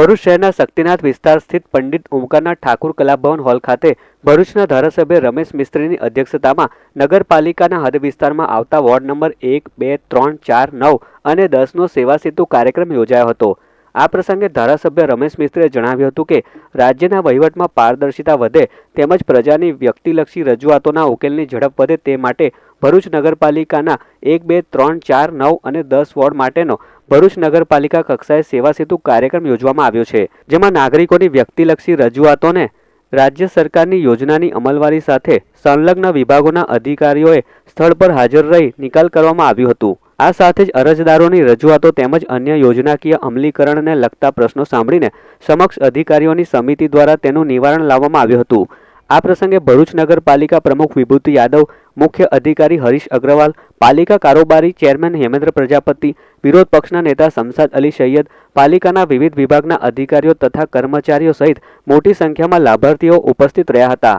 ભરૂચ શહેરના શક્તિનાથ વિસ્તાર સ્થિત પંડિત ઓમકારનાથ ઠાકુર કલાભવન હોલ ખાતે ભરૂચના ધારાસભ્ય રમેશ મિસ્ત્રીની અધ્યક્ષતામાં નગરપાલિકાના હદ વિસ્તારમાં આવતા વોર્ડ નંબર એક, બે, ત્રણ, ચાર, નવ અને દસનો સેવા સેતુ કાર્યક્રમ યોજાયો હતો. આ પ્રસંગે ધારાસભ્ય રમેશ મિસ્ત્રીએ જણાવ્યું હતું કે, રાજ્યના વહીવટમાં પારદર્શિતા વધે તેમજ પ્રજાની વ્યક્તિલક્ષી રજૂઆતોના ઉકેલની ઝડપ વધે તે માટે ભરૂચ નગરપાલિકાના એક, બે, ત્રણ, ચાર, નવ અને દસ વોર્ડ માટેનો ભરૂચ નગરપાલિકા કક્ષાએ સેવા સેતુ કાર્યક્રમ યોજવામાં આવ્યો છે, જેમાં નાગરિકોની વ્યક્તિલક્ષી રજૂઆતોને રાજ્ય સરકારની યોજનાની અમલવારી સાથે સંલગ્ન વિભાગોના અધિકારીઓએ સ્થળ પર હાજર રહી નિકાલ કરવામાં આવ્યું હતું. આ સાથે જ અરજદારોની રજૂઆતો તેમજ અન્ય યોજનાકીય અમલીકરણને લગતા પ્રશ્નો સાંભળીને સમક્ષ અધિકારીઓની સમિતિ દ્વારા તેનું નિવારણ લાવવામાં આવ્યું હતું. આ પ્રસંગે ભરૂચ નગરપાલિકા પ્રમુખ વિભૂતિ યાદવ, મુખ્ય અધિકારી હરીશ અગ્રવાલ, પાલિકા કારોબારી ચેરમેન હેમેન્દ્ર પ્રજાપતિ, વિરોધ પક્ષના નેતા શમસાદ અલી સૈયદ, પાલિકાના વિવિધ વિભાગના અધિકારીઓ તથા કર્મચારીઓ સહિત મોટી સંખ્યામાં લાભાર્થીઓ ઉપસ્થિત રહ્યા હતા.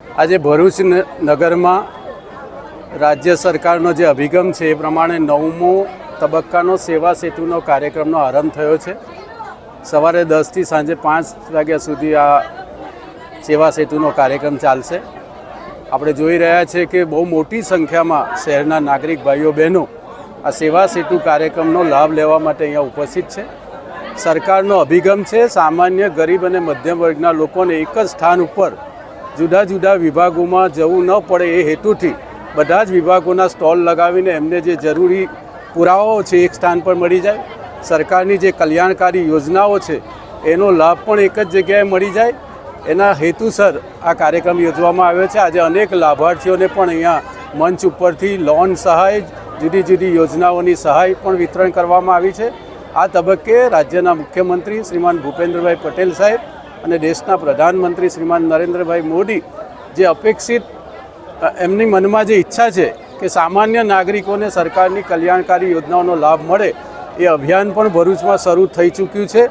આજે ભરૂચ નગરમાં રાજ્ય સરકારનો જે અભિગમ છે એ પ્રમાણે નવમો તબક્કાનો સેવા સેતુનો કાર્યક્રમનો આરંભ થયો છે. સવારે દસથી સાંજે પાંચ વાગ્યા સુધી આ સેવા સેતુનો કાર્યક્રમ ચાલશે. આપણે જોઈ રહ્યા છીએ કે બહુ મોટી સંખ્યામાં શહેરના નાગરિક ભાઈઓ બહેનો આ સેવા સેતુ કાર્યક્રમનો લાભ લેવા માટે અહીંયા ઉપસ્થિત છે. સરકારનો અભિગમ છે સામાન્ય ગરીબ અને મધ્યમ વર્ગના લોકોને એક જ સ્થાન ઉપર જુદા જુદા વિભાગોમાં જવું ન પડે એ હેતુથી બધા જ વિભાગોના સ્ટોલ લગાવીને એમને જે જરૂરી પુરાવાઓ છે એક સ્થાન પર મળી જાય, સરકારની જે કલ્યાણકારી યોજનાઓ છે, એનો લાભ પણ એક જ જગ્યાએ મળી જાય. એના હેતુસર આ કાર્યક્રમ યોજવામાં આવ્યો છે. આજે અનેક લાભાર્થીઓને પણ અહીંયા મંચ ઉપરથી લોન સહાય, જુદી જુદી યોજનાઓની સહાય પણ વિતરણ કરવામાં આવી છે. આ તબક્કે રાજ્યના મુખ્યમંત્રી શ્રીમાન ભૂપેન્દ્રભાઈ પટેલ સાહેબ અને દેશના પ્રધાનમંત્રી શ્રીમાન નરેન્દ્રભાઈ મોદી જે અપેક્ષિત એમની મનમાં જે ઈચ્છા છે કે સામાન્ય નાગરિકોને સરકારની કલ્યાણકારી યોજનાઓનો લાભ મળે, એ અભિયાન પણ ભરૂચમાં શરૂ થઈ ચૂક્યું છે.